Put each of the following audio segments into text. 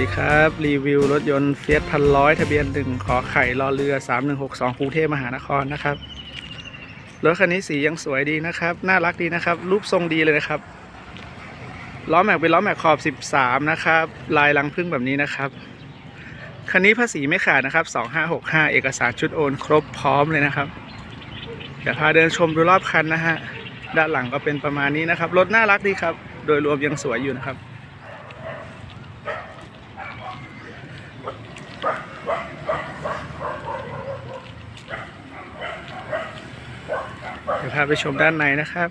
ดีครับรีวิวรถยนต์เฟียสพันร้อยทะเบียนหนึ่งขอไข่รอเรือ 3162กรุงเทพมหานครนะครับรถคันนี้สียังสวยดีนะครับ น่ารักดีนะครับ รูปทรงดีเลยนะครับล้อแม็กเป็นล้อแม็กขอบ 13 นะครับ ลายลังพึ่งแบบนี้นะครับคันนี้ภาษีไม่ขาดนะครับ 2565 เอกสารชุดโอนครบพร้อมเลยนะครับเดี๋ยวพาเดินชมดูรอบคันนะฮะด้านหลังก็เป็นประมาณนี้นะครับรถน่ารักดีครับ โดยรวมยังสวยอยู่นะครับ เดี๋ยว พาไปชมด้านในนะครับ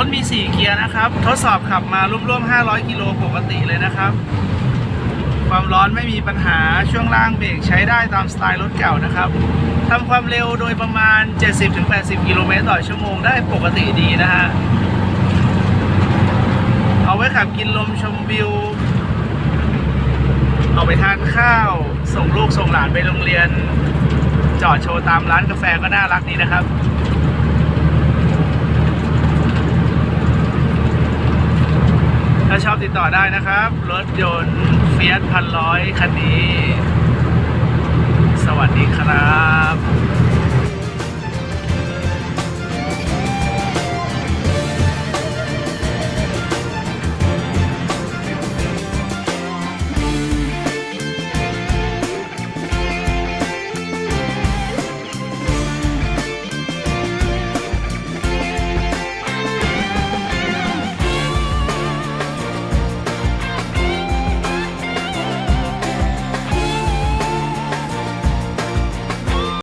รถมี 4 เกียร์นะครับ ทดสอบขับมาร่วมๆ500 กิโลปกติเลยนะครับ ความร้อนไม่มีปัญหาช่วงล่างเบรกใช้ได้ตามสไตล์รถเก่านะครับทำความเร็วโดยประมาณ 70-80 กิโลเมตรต่อชั่วโมงได้ปกติดีนะฮะ เอาไว้ขับกินลมชมวิว เอาไปทานข้าว ส่งลูกส่งหลานไปโรงเรียน จอดโชว์ตามร้านกาแฟก็น่ารักดีนะครับ ถ้า ชอบติดต่อได้นะครับ รถยนต์เฟียสพันร้อยคันนี้ สวัสดีครับ